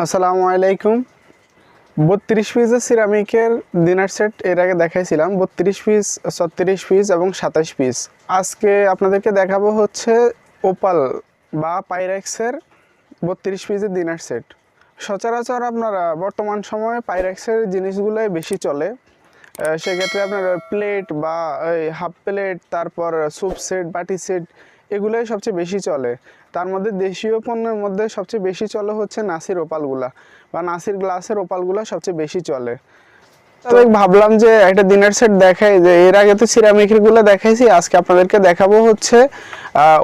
আসসালামু আলাইকুম। বত্রিশ পিসের সিরামিকের ডিনার সেট এর আগে দেখাইছিলাম। বত্রিশ পিস ছত্রিশ পিস এবং সাতাশ পিস আজকে আপনাদেরকে দেখাবো হচ্ছে ওপাল বা পাইরেক্সের বত্রিশ পিসের ডিনার সেট সচরাচর আপনারা বর্তমান সময়ে পাইরেক্সের জিনিসগুলোই বেশি চলে। সেক্ষেত্রে আপনার প্লেট বা হাফ প্লেট তারপর স্যুপ সেট বাটি সেট এগুলোই সবচেয়ে বেশি চলে। তার মধ্যে দেশীয় পণ্যের মধ্যে সবচেয়ে বেশি চলে হচ্ছে নাসির ওপালগুলা বা নাসির গ্লাসের ওপালগুলা সবচেয়ে বেশি চলে। তবে ভাবলাম যে একটা ডিনার সেট দেখাই যে এর আগে তো সিরামিকেরগুলো দেখাইছি আজকে আপনাদেরকে দেখাবো হচ্ছে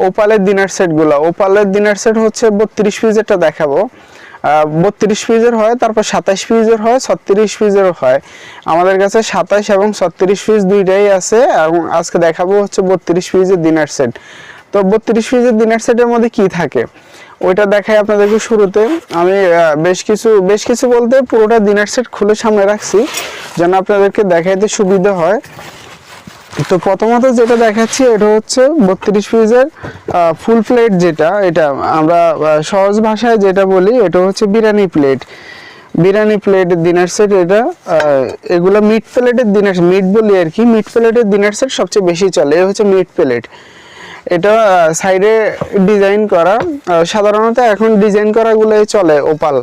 ওপালের ডিনার সেটগুলা। ওপালের ডিনার সেট হচ্ছে বত্রিশ পিসেরটা দেখাবো। বত্রিশ পিসের হয় তারপর সাতাশ পিসের হয় ছত্রিশ পিসেরও হয়। আমাদের কাছে সাতাশ এবং ছত্রিশ পিস দুইটাই আছে এবং আজকে দেখাবো হচ্ছে বত্রিশ পিসের ডিনার সেট তো বত্রিশ পিসের ডিনার সেটের মধ্যে কি থাকে? ওইটা দেখাই আপনাদেরকে শুরুতে। আমি বেশ কিছু বেশ কিছু বলতে পুরোটা ডিনার সেট খুলে সামনে রাখছি, যেন আপনাদেরকে দেখাইতে সুবিধা হয়। তো প্রথমত যেটা দেখাচ্ছি, এটা হচ্ছে বত্রিশ পিসের ফুল প্লেট যেটা, এটা আমরা সহজ ভাষায় যেটা বলি, এটা হচ্ছে biryani plate biryani plate dinner set এটা এগুলো মিট প্লেটের ডিনার মিট বলি আর কি মিট প্লেটের ডিনার সেট সবচেয়ে বেশি চলে। এ হচ্ছে মিট প্লেট এটা সাইডে ডিজাইন করা। সাধারণত এখন ডিজাইন করাগুলোই চলে ওপাল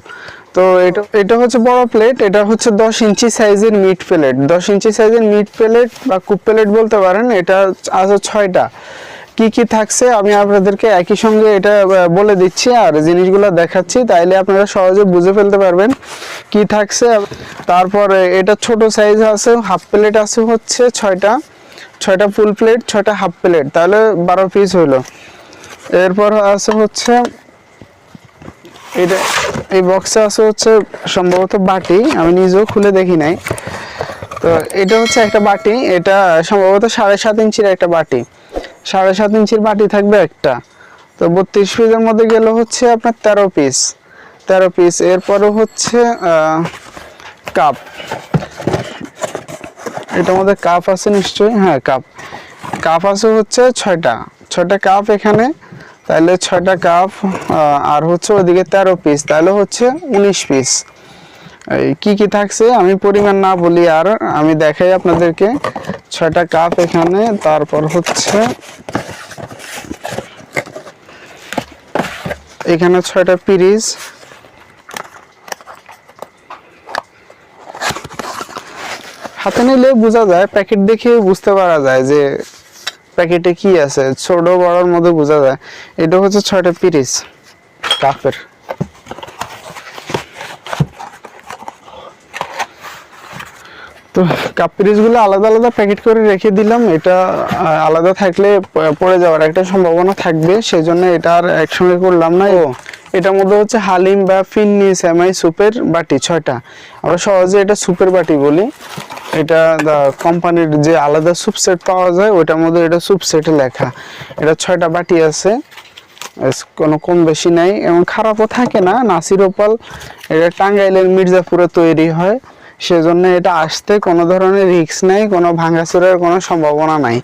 তো এটা এটা হচ্ছে বড় প্লেট এটা হচ্ছে দশ ইঞ্চি সাইজের মিট প্লেট দশ ইঞ্চি সাইজের মিট প্লেট বা কুপ প্লেট বলতে পারেন, এটা আছে ছয়টা। কি কি থাকছে আমি আপনাদেরকে একই সঙ্গে এটা বলে দিচ্ছি আর জিনিসগুলো দেখাচ্ছি, তাইলে আপনারা সহজে বুঝে ফেলতে পারবেন কি থাকছে। তারপরে এটা ছোট সাইজ আছে হাফ প্লেট আছে হচ্ছে ছয়টা। ছয়টা ফুল প্লেট ছয়টা হাফ প্লেট তাহলে বারো পিস হইল। এরপর আছে হচ্ছে এটা এই বক্সে আছে হচ্ছে সম্ভবত বাটি, আমি নিজেও খুলে দেখি নাই। তো এটা হচ্ছে একটা বাটি, এটা সম্ভবত সাড়ে সাত ইঞ্চির একটা বাটি। সাড়ে সাত ইঞ্চির বাটি থাকবে একটা। তো বত্রিশ পিসের মধ্যে গেল হচ্ছে আপনার তেরো পিস তেরো পিস এরপরও হচ্ছে কাপ এটার মধ্যে কাপ আছে নিশ্চয়ই। হ্যাঁ কাপ কাপ আছে হচ্ছে ছয়টা। ছয়টা কাপ এখানে। তাহলে ছয়টা কাপ আর হচ্ছে ওদিকে তেরো পিস তাহলে হচ্ছে উনিশ পিস এই কি কি থাকছে আমি পরিমাণ না বলি আর আমি দেখাই আপনাদেরকে। ছয়টা কাপ এখানে, তারপর হচ্ছে এখানে ছয়টা পিরিজ হাতে নিলে বোঝা যায় প্যাকেট দেখে বুঝতে পারা যায় যে প্যাকেটে কি আছে। ছোট বড়র মধ্যে বোঝা যায়। এটা হচ্ছে ছয়টা পিরিস কাপের। তো কাপ পিরিসগুলো আলাদা আলাদা প্যাকেট করে রেখে দিলাম। এটা আলাদা থাকলে পড়ে যাওয়ার একটা সম্ভাবনা থাকবে। সেই জন্য এটা আর একসঙ্গে করলাম না। ও। এটার মধ্যে হচ্ছে হালিম বা ফিন্নি সেমাই সুপের বাটি ছয়টা। আমরা সহজে এটা সুপের বাটি বলি। এটা কোম্পানির যে আলাদা সুপ সেট পাওয়া যায়, ওইটার মধ্যে এটা সুপ সেটে লেখা। এটা ছয়টা বাটি আছে। কোনো কম বেশি নাই। এবং খারাপও থাকে না। নাসির ওপাল, এটা টাঙ্গাইলের মির্জাপুরে তৈরি হয়। সেজন্য এটা আসতে কোনো ধরনের রিস্ক নাই, কোনো ভাঙাচোরার কোনো সম্ভাবনা নাই।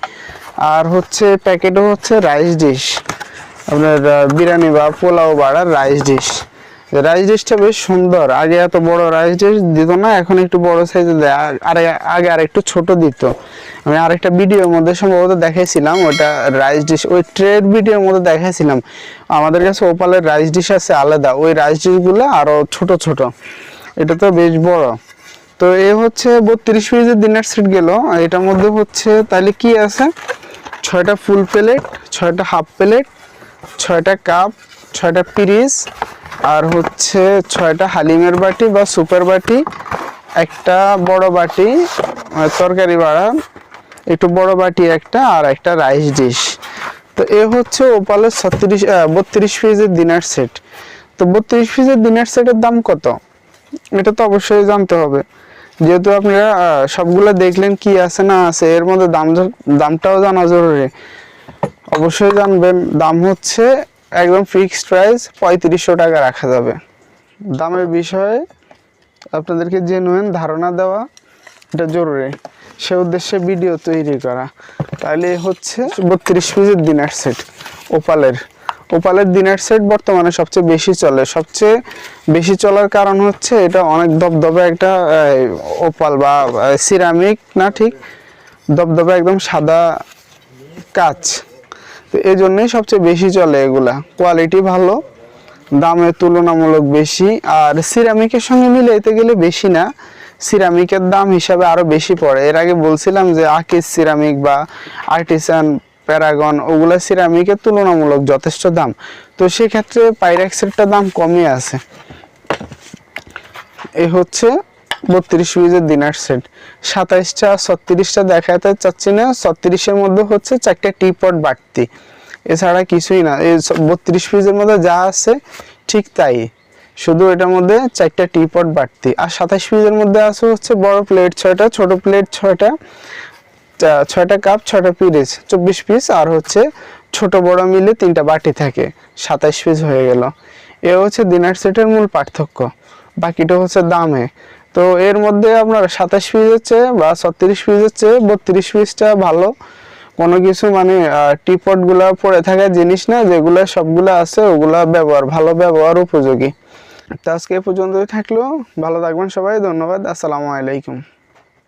আর হচ্ছে প্যাকেটও হচ্ছে রাইস ডিশ আপনার বিরিয়ানি বা পোলাও বাড়ার রাইস ডিশ রাইস ডিশটা বেশ সুন্দর। আগে এত বড় রাইস ডিশ দিত না, এখন একটু বড় সাইজে দেয়। আর আগে আর একটু ছোট দিত। আমি আরেকটা ভিডিওর মধ্যে সম্ভবত দেখাইছিলাম, ওটা রাইস ডিশ। ওই ট্রেড ভিডিওর মধ্যে দেখাইছিলাম। আমাদের কাছে ওপালের রাইস ডিশ আছে আলাদা। ওই রাইস ডিশগুলো আরও ছোট ছোট। এটা তো বেশ বড়। তো এ হচ্ছে বত্রিশ পিসের ডিনার সেট গেল। এটার মধ্যে হচ্ছে তাহলে কি আছে? ছয়টা ফুল প্লেট ছয়টা হাফ প্লেট ছয়টা কাপ ছয়টা পিরিস আর হচ্ছে ছয়টা হালিমের বাটি বা সুপার বাটি, একটা বড় বাটি তরকারি বাড়া, একটু বড় বাটি একটা আর একটা রাইস ডিশ। তো এ হচ্ছে ওপালের ছত্রিশ বত্রিশ পিসের ডিনার সেট। তো বত্রিশ পিসের ডিনার সেটের দাম কত? এটা তো অবশ্যই জানতে হবে। যেহেতু আপনারা সবগুলো দেখলেন কি আছে না আছে, এর মধ্যে দাম দামটাও জানা জরুরি। অবশ্যই জানবেন, দাম হচ্ছে একদম ফিক্সড প্রাইস পঁয়ত্রিশশো টাকা রাখা যাবে। দামের বিষয়ে আপনাদেরকে জেনুইন ধারণা দেওয়া এটা জরুরি। সে উদ্দেশ্যে ভিডিও তৈরি করা। তাহলে হচ্ছে বত্রিশ পিসের দিনার সেট ওপালের। ওপালের দিনার সেট বর্তমানে সবচেয়ে বেশি চলে। সবচেয়ে বেশি চলার কারণ হচ্ছে এটা অনেক দবদবে একটা ওপাল বা সিরামিক না ঠিক দবদবে একদম সাদা কাচ। তো এই জন্যই সবচেয়ে বেশি চলে এগুলা। কোয়ালিটি ভালো দামে তুলনামূলক বেশি, আর সিরামিকের সঙ্গে মিলাইতে গেলে বেশি না। সিরামিকের দাম হিসাবে আরও বেশি পড়ে। এর আগে বলছিলাম যে আকিস সিরামিক বা আর্টিসান প্যারাগন ওগুলা সিরামিকের তুলনামূলক যথেষ্ট দাম। তো সেক্ষেত্রে পাইরেক্সেরটা দাম কমই আছে। এ হচ্ছে বত্রিশ পিসের দিনার সেট সাতাইশটা, ছত্রিশটা দেখাতে চাচ্ছি না। ছত্রিশের মধ্যে হচ্ছে চারটে টিপট বাড়তি। এছাড়া কিছুই না। এই বত্রিশ পিসের মধ্যে যা আছে ঠিক তাই। শুধু এটার মধ্যে চারটা টিপট বাড়তি। আর সাতাশ পিসের মধ্যে আছে হচ্ছে বড় প্লেট ছয়টা, ছোট প্লেট ছয়টা ছয়টা কাপ ছয়টা পিস চব্বিশ পিস আর হচ্ছে ছোট বড় মিলে তিনটা বাটি থাকে। সাতাইশ পিস হয়ে গেল। এ হচ্ছে দিনার সেটের মূল পার্থক্য। বাকিটা হচ্ছে দামে। তো এর মধ্যে আপনার সাতাশ পিস হচ্ছে বা ছত্রিশ পিস হচ্ছে বত্রিশ পিসটা ভালো। কোনো কিছু মানে টিপটগুলা পড়ে থাকা জিনিস না, যেগুলা সবগুলা আছে, ওগুলা ব্যবহার, ভালো ব্যবহার উপযোগী। তো আজকে পর্যন্তই থাকল। ভালো থাকবেন সবাই, ধন্যবাদ, আসসালামু আলাইকুম।